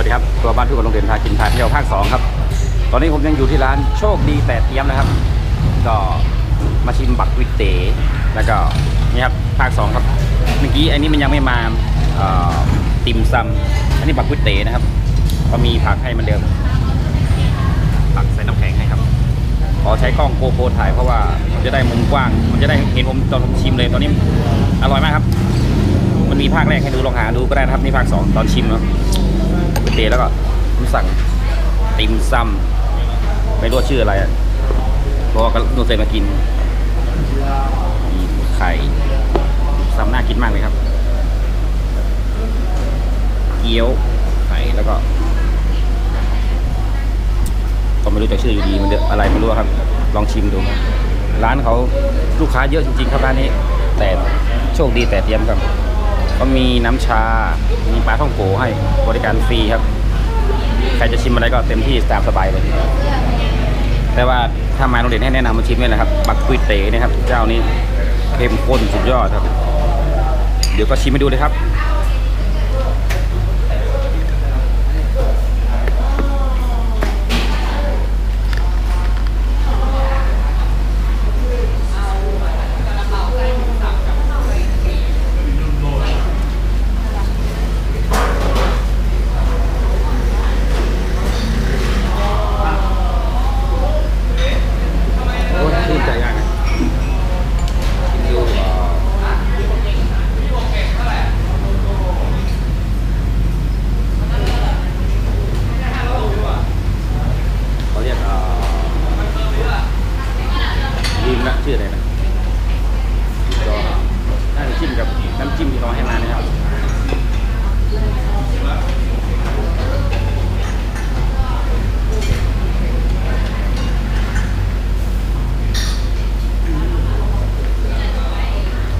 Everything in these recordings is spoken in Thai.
วัสดีครับตัวบ้านทุกคนโรงเรียนพากินพาเที่ยวภาค2ครับ ตอนนี้ผมยังอยู่ที่ร้านโชคดีแต่เตรียมนะครับ ก็มาชิมบักวิเตแล้วก็นี่ครับภาค2ครับ เมื่อกี้อันนี้มันยังไม่มาเอ่อติ่มซำอันนี้บักวิเตนะครับ ก็มีผักให้เหมันเดิม ผักใส่น้ำแข็งให้ครับ ขอใช้กล้องโกโปรถ่ายเพราะว่ามันจะได้มุมกว้าง มันจะได้เห็นผมตอนผมชิมเลยตอนนี้อร่อยมากครับ มันมีภาคแรกให้ดูลองหาดูก็ได้นะครับนี่ภาคสองตอนชิมเนาะไป เตะแล้วก็ผมสั่งติมซัมไม่รู้ว่าชื่ออะไรอะเพราะว่าก็นูเซมากินมีไข่ซัมน่ากินมากเลยครับ เกี๊ยวไข่แล้วก็ก็ไม่รู้จะชื่ออยู่ดีมันเดืออะไรไม่รู้ครับ ลองชิมดู ร้านเขาลูกค้าเยอะจริงๆ ครับร้านนี้ แต่โชคดีแต่เตรียมครับ ก็มีน้ำชา มีปลาท่องโกให้บริการฟรีครับ ใครจะชิมอะไรก็เต็มที่ตามสบายเลย แต่ว่าถ้ามาโรงเรียนให้แนะนำมาชิมเลยนะครับ บักกุยเต๋นะครับ เจ้านี้เข้มข้นสุดยอดครับ เดี๋ยวก็ชิมให้ดูเลยครับ โอ้ยชื่นใจมากนะชิมดูเอ่อเขาเรียกเอ่อลืมละชื่ออะไรนะก็น่าจะจิ้มกับน้ำจิ้มที่เขาให้มานะครับ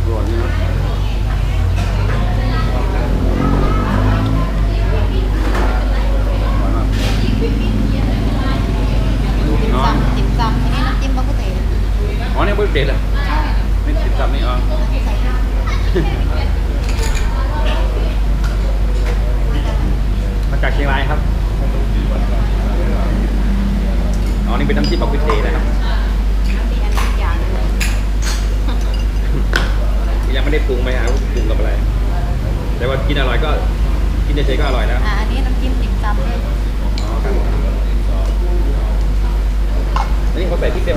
อร่อยนี่นะอร่อยมาก ติ่ม น้อย ซำติ่มซำอันนี้น้ำจิ้มบักกุเต๋ อ๋อเนี่ยบุฟเฟ่ต์เหรอไม่ติดซับนี่อ๋อ ใส่น้ำ มาจากเชียง รายครับอ๋อนี่เป็นน้ำจิ้มบักวิเตนะครับมีอันนี้อีกอย่างหนึ่งยังไม่ได้ปรุงไม่หาว่าปรุงกับอะไร แต่ว่ากินอร่อยก็กินเฉยๆก็อร่อยแล้วอ่าอันนี้น้ำจิ้มติ่มซำด้วยอ๋อครับอันนี้เขาใส่พริกเต็ม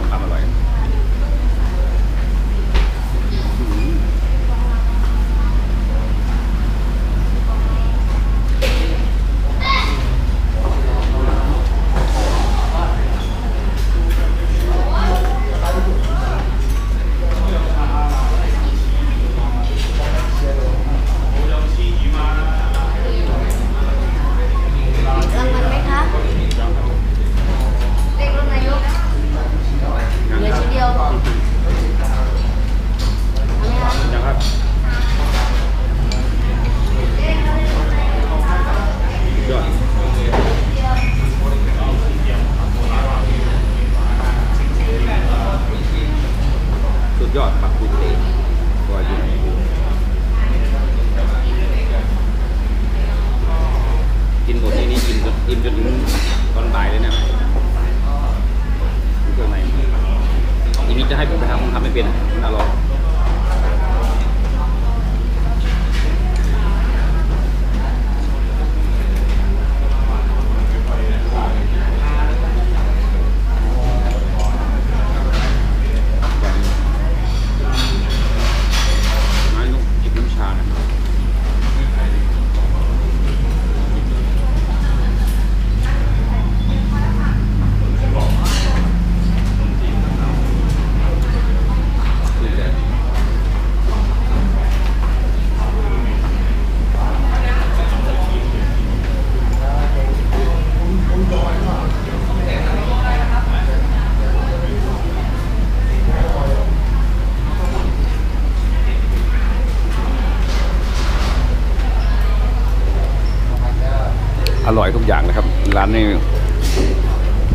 ก็อร่อยสุดยอดความอ ร่อยอร่อยทุกอย่างเลยครับ ร้านนี้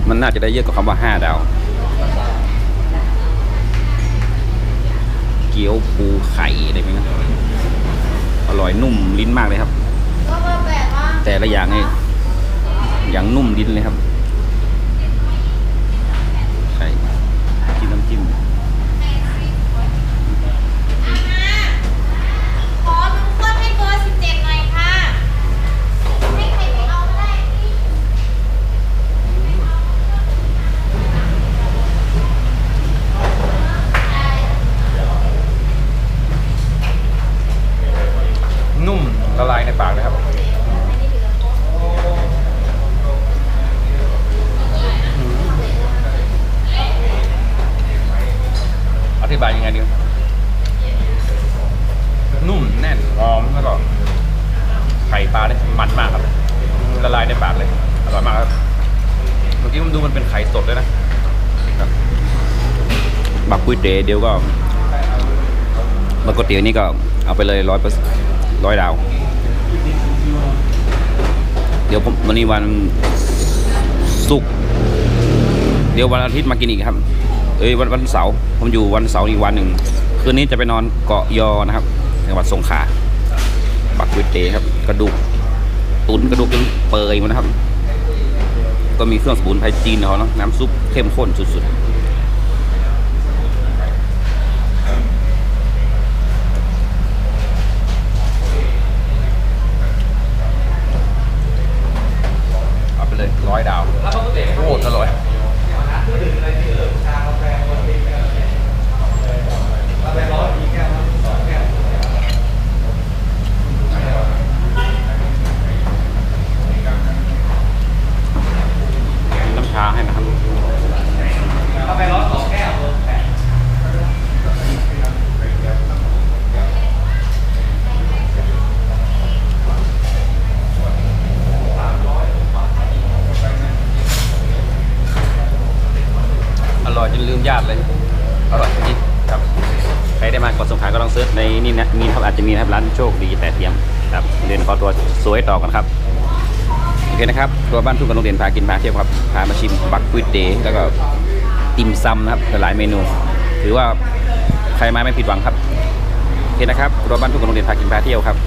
มันน่าจะได้เยอะกว่าคำว่าห้าดาว เกี๊ยวปูไข่อะไรไหมนะอร่อยนุ่มลิ้นมากเลยครับ แต่ละอย่างนี่อย่างนุ่มลิ้นเลยครับไข่กินน้ำจิ้ม ขอหนึ่งคนให้เบอร์สิบเจ็ดหน่อยค่ะ ให้ใครไปเอาก็ได้ นุ่มละลายในปากเลยครับ อธิบายยังไงดีนุ่มแน่นหอม แล้วก็ไข่ปลาเนี่ยมันมากครับ ละลายในปากเลยอร่อยมากครับเมื่อกี้ผมดูมันเป็นไข่สดเลยนะบักกุ้ยเต๋เดียวก็บักก๋วยเตี๋ยวนี่ก็เอาไปเลยร้อยร์ร้อยดาว เดี๋ยวผมวันนี้วันศุกร์เดี๋ยววันอาทิตย์มากินอีกครับ เอ้ยวันวันเสาร์ผมอยู่วันเสาร์อีกวันหนึ่งคืนนี้จะไปนอนเกาะยอนะครับจังหวัดสงขลา บักวิเตครับ กระดูกตุนกระดูกยังเปื่อยหมดนะครับ ก็มีเครื่องสมุนไพรจีนเขาเนาะน้ำซุปเข้มข้นสุดๆเอาไปเลยร้อยดาวโคตรอร่อย น้ำชาให้นะครับอร่อยจนลืมญาติเลย อร่อยจริงครับใครได้มาเกาะสงขลาก็ลองเซิร์ชในนี่นะมีนะครับอาจจะมีนะครับร้านโชคดีแต่เทียมครับเดินขอตัวสวยต่อกันครับโอเคนะครับตัวบ้านทุ่งกับโรงเรียนพากินพาเที่ยวครับพามาชิมบักกุยเต๋แล้วก็ติมซำนะครับหลายเมนู ถือว่าใครมาไม่ผิดหวังครับโอเคนะครับตัวบ้านทุ่งกับโรงเรียนพากินพาเที่ยวครับ